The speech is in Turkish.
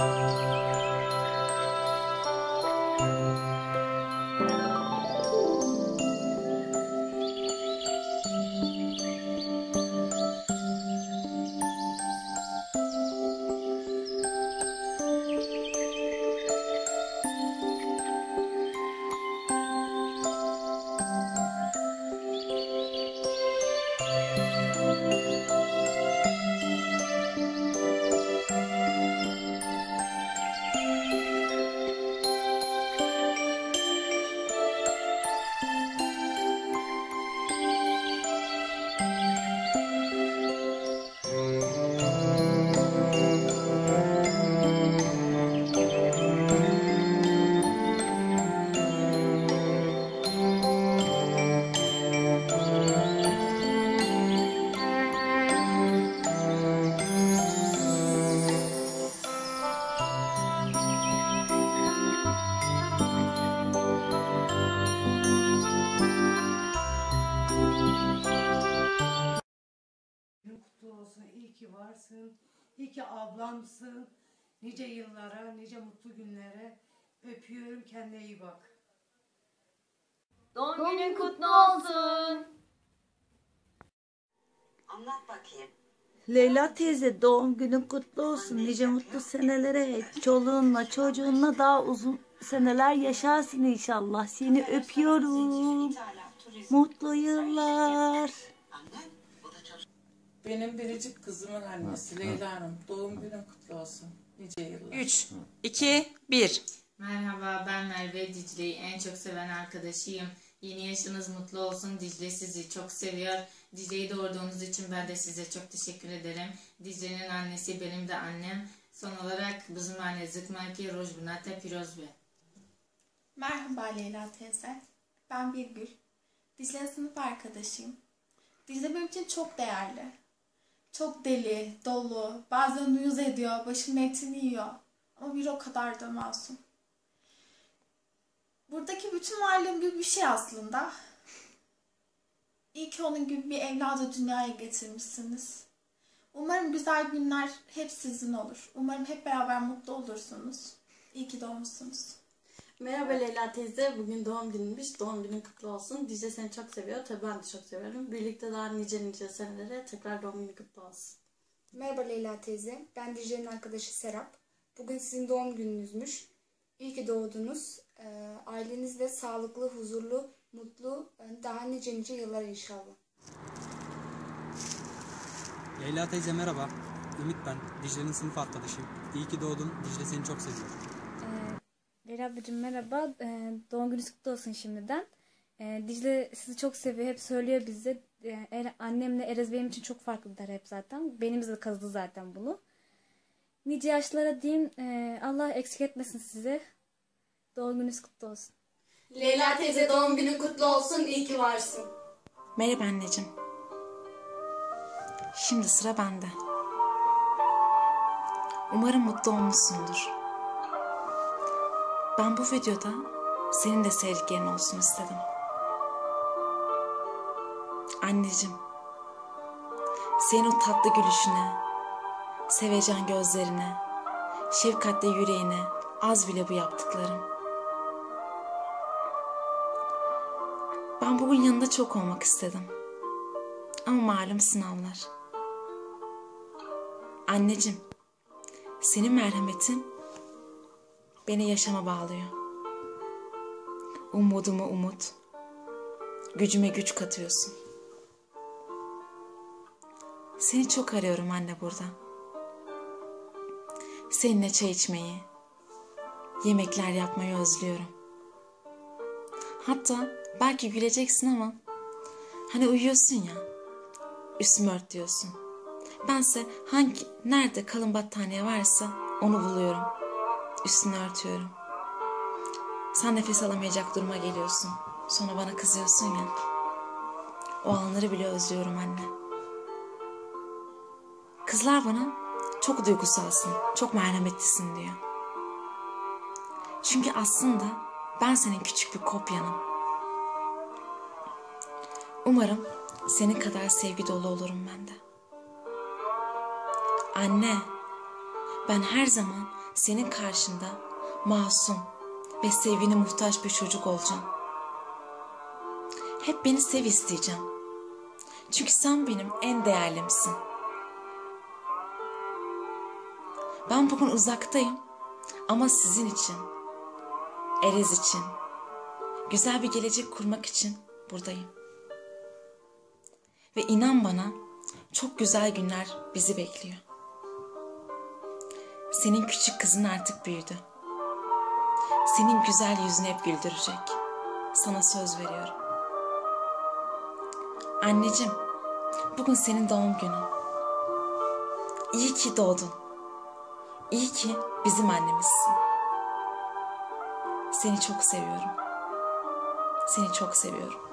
Günün Varsın. İyi ki ablamsın. Nice yıllara, nice mutlu günlere. Öpüyorum. Kendine iyi bak. Doğum günün kutlu olsun. Anlat bakayım. Leyla teyze doğum günün kutlu olsun. Nice mutlu senelere. Çoluğunla çocuğunla daha uzun seneler yaşarsın inşallah. Seni öpüyorum. Mutlu yıllar. Benim biricik kızımın annesi Leyla Hanım. Doğum günün kutlu olsun. Nice yıllar. 3, 2, 1. Merhaba ben Merve Dicle'yi en çok seven arkadaşıyım. Yeni yaşınız mutlu olsun. Dicle sizi çok seviyor. Dicle'yi doğurduğunuz için ben de size çok teşekkür ederim. Dicle'nin annesi benim de annem. Son olarak bizim anne Zıkmaki Rojbunata Pirozbe. Merhaba Leyla teyze. Ben Birgül. Dicle sınıf arkadaşıyım. Dicle benim için çok değerli. Çok deli, dolu, bazen uyuz ediyor, başım etini yiyor. Ama bir o kadar da masum. Buradaki bütün varlığım gibi bir şey aslında. İyi ki onun gibi bir evladı dünyaya getirmişsiniz. Umarım güzel günler hep sizin olur. Umarım hep beraber mutlu olursunuz. İyi ki doğmuşsunuz. Merhaba Leyla teyze. Bugün doğum gününmüş. Doğum günün kutlu olsun. Dicle seni çok seviyor. Tabii ben de çok seviyorum. Birlikte daha nice nice senelere tekrar doğum günü kutlu olsun. Merhaba Leyla teyze. Ben Dicle'nin arkadaşı Serap. Bugün sizin doğum gününüzmüş. İyi ki doğdunuz. Ee, ailenizle sağlıklı, huzurlu, mutlu, e, daha nice nice yıllar inşallah. Leyla teyze merhaba. Ümit ben. Dicle'nin sınıf arkadaşıyım. İyi ki doğdun. Dicle seni çok seviyor. Leyla ablacığım merhaba. Ee, doğum gününüz kutlu olsun şimdiden. Ee, Dicle sizi çok seviyor. Hep söylüyor bize. Ee, Er- annemle Erez benim için çok farklılar hep zaten. Benimize de kazıdı zaten bunu. Nice yaşlara diyeyim. Ee, Allah eksik etmesin size. Doğum gününüz kutlu olsun. Leyla teyze doğum günün kutlu olsun. İyi ki varsın. Merhaba anneciğim. Şimdi sıra bende. Umarım mutlu olmuşsundur. Ben bu videoda senin de sevdiklerin olsun istedim. Anneciğim, senin o tatlı gülüşüne, sevecen gözlerine, şefkatli yüreğine az bile bu yaptıklarım. Ben bugün yanında çok olmak istedim. Ama malum sınavlar. Anneciğim, senin merhametin beni yaşama bağlıyor. Umuduma umut, gücüme güç katıyorsun. Seni çok arıyorum anne burada. Seninle çay içmeyi, yemekler yapmayı özlüyorum. Hatta belki güleceksin ama hani uyuyorsun ya, üstümü ört diyorsun. Bense hangi, nerede kalın battaniye varsa onu buluyorum. Üstünü örtüyorum. Sen nefes alamayacak duruma geliyorsun. Sonra bana kızıyorsun ya. O anları bile özlüyorum anne. Kızlar bana çok duygusalsın, çok merhametlisin diyor. Çünkü aslında ben senin küçük bir kopyanım. Umarım senin kadar sevgi dolu olurum ben de. Anne, ben her zaman senin karşında masum ve sevgine muhtaç bir çocuk olacağım. Hep beni sev isteyeceğim. Çünkü sen benim en değerlimsin. Ben bugün uzaktayım ama sizin için, Erez için, güzel bir gelecek kurmak için buradayım. Ve inan bana çok güzel günler bizi bekliyor. Senin küçük kızın artık büyüdü. Senin güzel yüzünü hep güldürecek. Sana söz veriyorum. Anneciğim, bugün senin doğum günün. İyi ki doğdun. İyi ki bizim annemizsin. Seni çok seviyorum. Seni çok seviyorum.